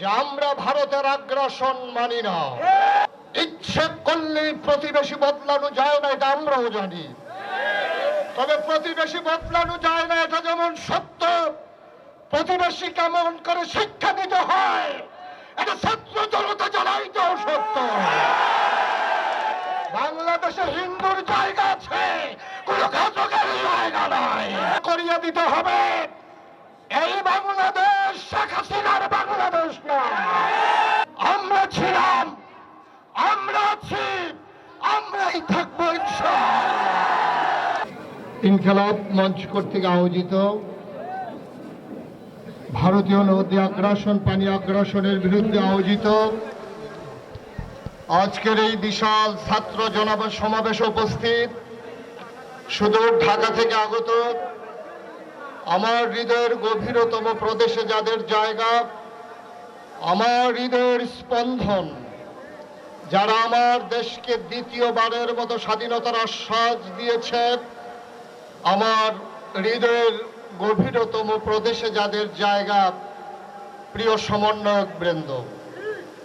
যে আমরা ভারতের আগ্রাসন মানি না। ইচ্ছে করলে প্রতিবেশী বদলানো যায় না, এটা আমরাও জানি। তবে প্রতিবেশী বদলানো যায় না, এটা যেমন সত্য, প্রতিবেশী কেমন করে শিক্ষা দিতে হয়, এটা ছাত্র জনতা জানাইতেও সত্য। বাংলাদেশে হিন্দুর জায়গা আছে, কোন ঘাতকের জায়গা নাই। করিয়ে দিতে হবে। ইনকলাব মঞ্চ কর্তৃক আয়োজিত ভারতীয় নদী আগ্রাসন, পানি আগ্রাসনের বিরুদ্ধে আয়োজিত আজকের এই বিশাল ছাত্র জনব সমাবেশে উপস্থিত। সুদূর ঢাকা থেকে আগত আমার হৃদয়ের গভীরতম প্রদেশে যাদের জায়গা, আমার হৃদয়ের স্পন্দন, যারা আমার দেশকে দ্বিতীয়বারের মতো স্বাধীনতার আশ্বাস দিয়েছে আমার হৃদয়ের গভীরতম প্রদেশে যাদের জায়গা, প্রিয় সমন্বয়ক বৃন্দ,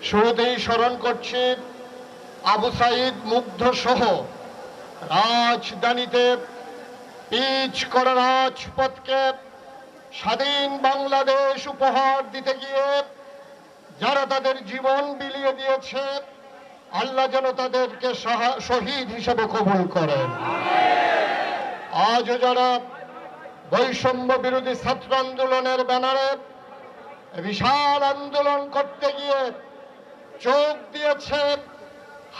শুরুতেই স্মরণ করছি আবু সাইদ মুগ্ধ সহ রাজধানীতে পিচ করা রাজপথকে স্বাধীন বাংলাদেশ উপহার দিতে গিয়ে যারা তাদের জীবন বিলিয়ে দিয়েছে, আল্লাহ যেন তাদেরকে শহীদ হিসেবে কবুল করেন। আজও যারা বৈষম্য বিরোধী ছাত্র আন্দোলনের ব্যানারে বিশাল আন্দোলন করতে গিয়ে চোখ দিয়েছে,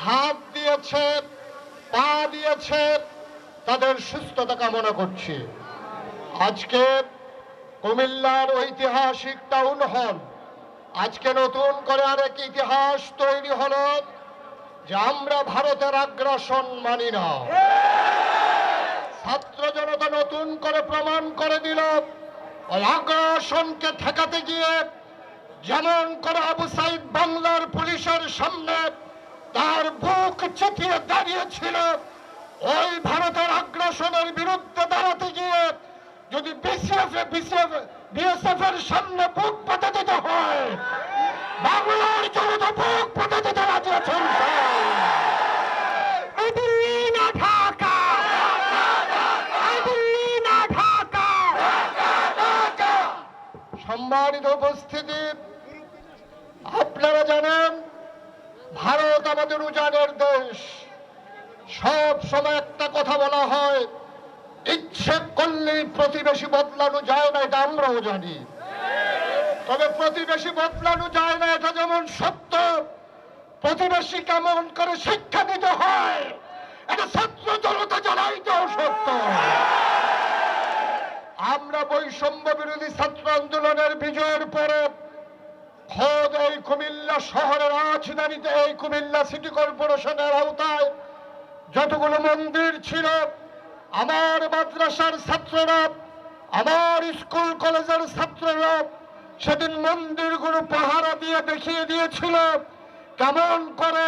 হাত দিয়েছে, পা দিয়েছে, তাদের সুস্থতা কামনা করছি। আজকে কুমিল্লার ঐতিহাসিক টাউন হল। আজকে নতুন করে আরেক ইতিহাস তৈরি হলো যে আমরা ভারতের আগ্রাসন মানি না। ছাত্র জনতা নতুন করে প্রমাণ করে দিল। আগ্রাসনকে ঠেকাতে গিয়ে যেমন করে আবু সাইদ বাংলার পুলিশের সামনে তার বুক চেতিয়ে দাঁড়িয়েছিল, ওই ভারতের আগ্রাসনের বিরুদ্ধে দাঁড়াতে গিয়ে যদি বিসিএফ বিএসএফ এর সামনে সম্মানিত উপস্থিতি। আপনারা জানেন, ভারত আমাদের উজানের দেশ। সব সময় একটা কথা বলা হয়, ইচ্ছে করলেই প্রতিবেশী বদলানো যায় না, এটা আমরাও জানি। তবে প্রতিবেশী বদলানো যায় না, এটা যেমন সত্য, প্রতিবেশী কেমন করে শিক্ষা দিতে হয়, এটা ছাত্র জনতা জানাইতেও সত্য। আমরা বৈষম্য বিরোধী ছাত্র আন্দোলনের বিজয়ের পরে খোদ এই কুমিল্লা শহরের রাজধানীতে, এই কুমিল্লা সিটি কর্পোরেশনের আওতায় যতগুলো মন্দির ছিল, আমার মাদ্রাসার ছাত্ররা, আমার স্কুল কলেজের ছাত্ররা সেদিন মন্দিরগুলো পাহারা দিয়ে দেখিয়ে দিয়েছিল, কেমন করে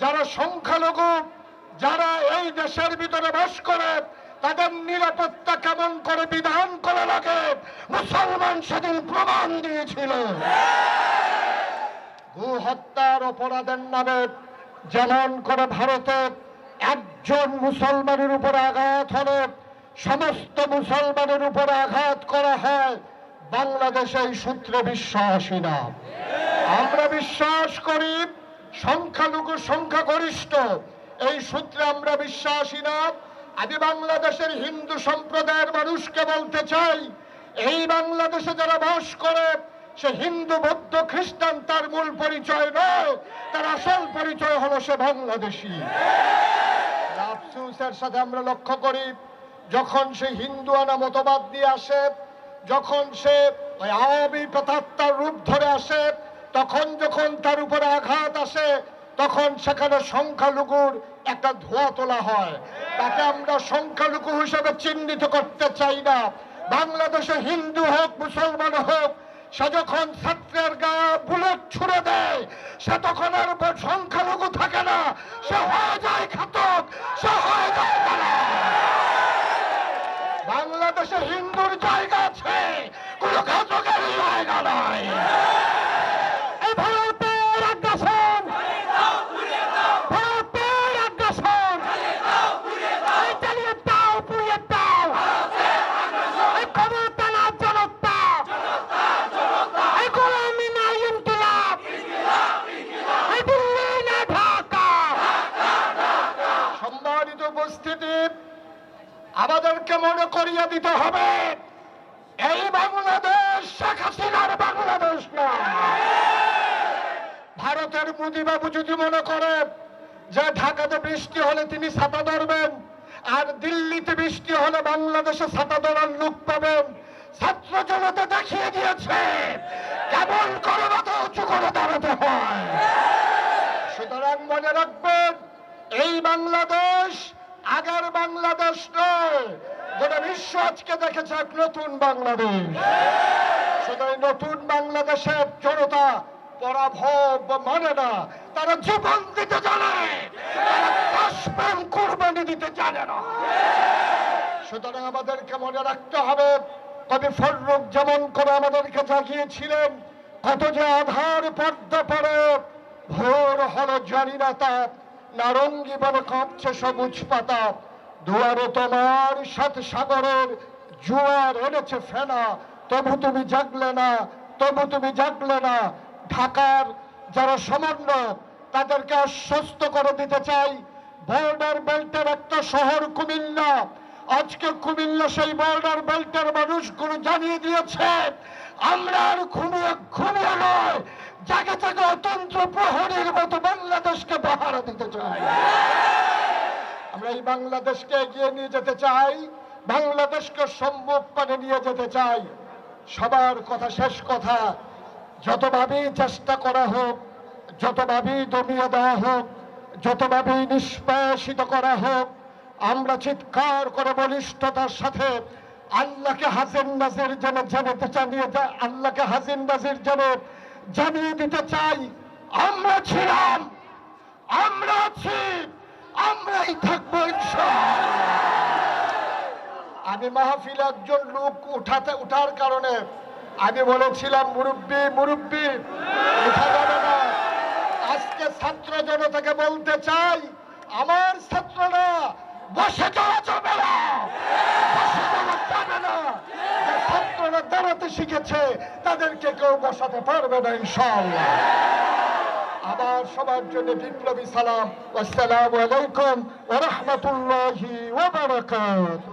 যারা সংখ্যালঘু, যারা এই দেশের ভিতরে বাস করে তাদের নিরাপত্তা কেমন করে বিধান করে লাগে? মুসলমান সেদিন প্রমাণ দিয়েছিল। গু হত্যার অপরাধের নামে যেমন করে ভারতে একজন মুসলমানের উপর আঘাত হলে সমস্ত মুসলমানের উপর আঘাত করা হয়, বাংলাদেশে এই সূত্রে বিশ্বাসী না। আমরা বিশ্বাস করি, সংখ্যালঘু, সংখ্যাগরিষ্ঠ, এই সূত্রে আমরা বিশ্বাসী না। আমি বাংলাদেশের হিন্দু সম্প্রদায়ের মানুষকে বলতে চাই, এই বাংলাদেশে যারা বাস করে, সে হিন্দু, বৌদ্ধ, খ্রিস্টান, তার মূল পরিচয় নয়, তার আসল পরিচয় হলো সে বাংলাদেশী। সাথে আমরা লক্ষ্য করি, যখন সে হিন্দু আনা মতবাদ দিয়ে আসে, যখন সে ওই আওয়ামী রূপ ধরে আসে, তখন যখন তার উপরে আঘাত আসে তখন সেখানে সংখ্যালঘুর একটা ধোয়া তোলা হয়। তাকে আমরা সংখ্যালঘু হিসেবে চিহ্নিত করতে চাই না। বাংলাদেশে হিন্দু হোক, মুসলমান হোক, সে যখন করিয়ে দিতে হবে। এই বাংলাদেশ শেখ হাসিনার বাংলাদেশ না ভারতের মোদীবাবু যদি মনে করে যে ঢাকাতে বৃষ্টি হলে তিনি ছাতা ধরবেন, আর দিল্লিতে বৃষ্টি হলে বাংলাদেশে ছাতা ধরার লোক পাবেন বিশ্ব আজকে দেখেছে এক নতুন বাংলাদেশ। সুতরাং নতুন বাংলাদেশের জনতা পরাভব মানে না, তারা জীবন দিতে জানে। তারা কোরবানি দিতে জানে না। সুতরাং আমাদেরকে মনে রাখতে হবে, কবি ফররুখ যেমন করে আমাদেরকে জাগিয়েছিলেন, কত যে আধার পর্দা পরে ভোর হলো জানি না তাপ, নারঙ্গি বলে কাঁপছে সবুজ পাতা দুয়ারে তোমার সাত সাগরের জোয়ার এনেছে ফেনা। তবু তুমি জাগলে না, তবু তুমি জাগলে না। ঢাকার যারা সমন্বয় তাদেরকে আশ্বস্ত করে দিতে চাই। বর্ডার বেল্টের একটা শহর কুমিল্লা। আজকে কুমিল্লা সেই বর্ডার বেল্টের মানুষগুলো জানিয়ে দিয়েছে, আমরা আর ঘুমিয়ে ঘুমিয়ে নয়। জায়গা থেকে অতন্ত্র প্রহরীর মতো বাংলাদেশকে পাহারা দিতে চাই। আমরা এই বাংলাদেশকে এগিয়ে নিয়ে যেতে চাই, বাংলাদেশকে সম্মুখ পানে নিয়ে যেতে চাই। সবার কথা শেষ কথা যতভাবেই চেষ্টা করা হোক যতভাবেই দমিয়ে দেওয়া হোক যতভাবেই নিষ্পেষিত করা হোক, আমরা চিৎকার করে বলিষ্ঠতার সাথে আল্লাহকে হাজির নাজির যেন জানাতে জানিয়ে আল্লাহকে হাজির নাজির যেন জানিয়ে দিতে চাই। আমরা ছিলাম, আমরা আছি। আমরাই থাকব আমি মাহফিল একজন লোক উঠাতে, উঠার কারণে আমি বলেছিলাম, মুরব্বী মুরব্বী আজকে ছাত্র জনতাকে বলতে চাই, আমার ছাত্ররা বসে না। বসে যাওয়া যাবে না। ছাত্ররা দাঁড়াতে শিখেছে, তাদেরকে কেউ বসাতে পারবে না ইনশাআল্লাহ। আবার সবার জন্য বিপ্লবী সালাম আসসালামু আলাইকুম ওয়া রাহমাতুল্লাহি ওয়া বারাকাতুহু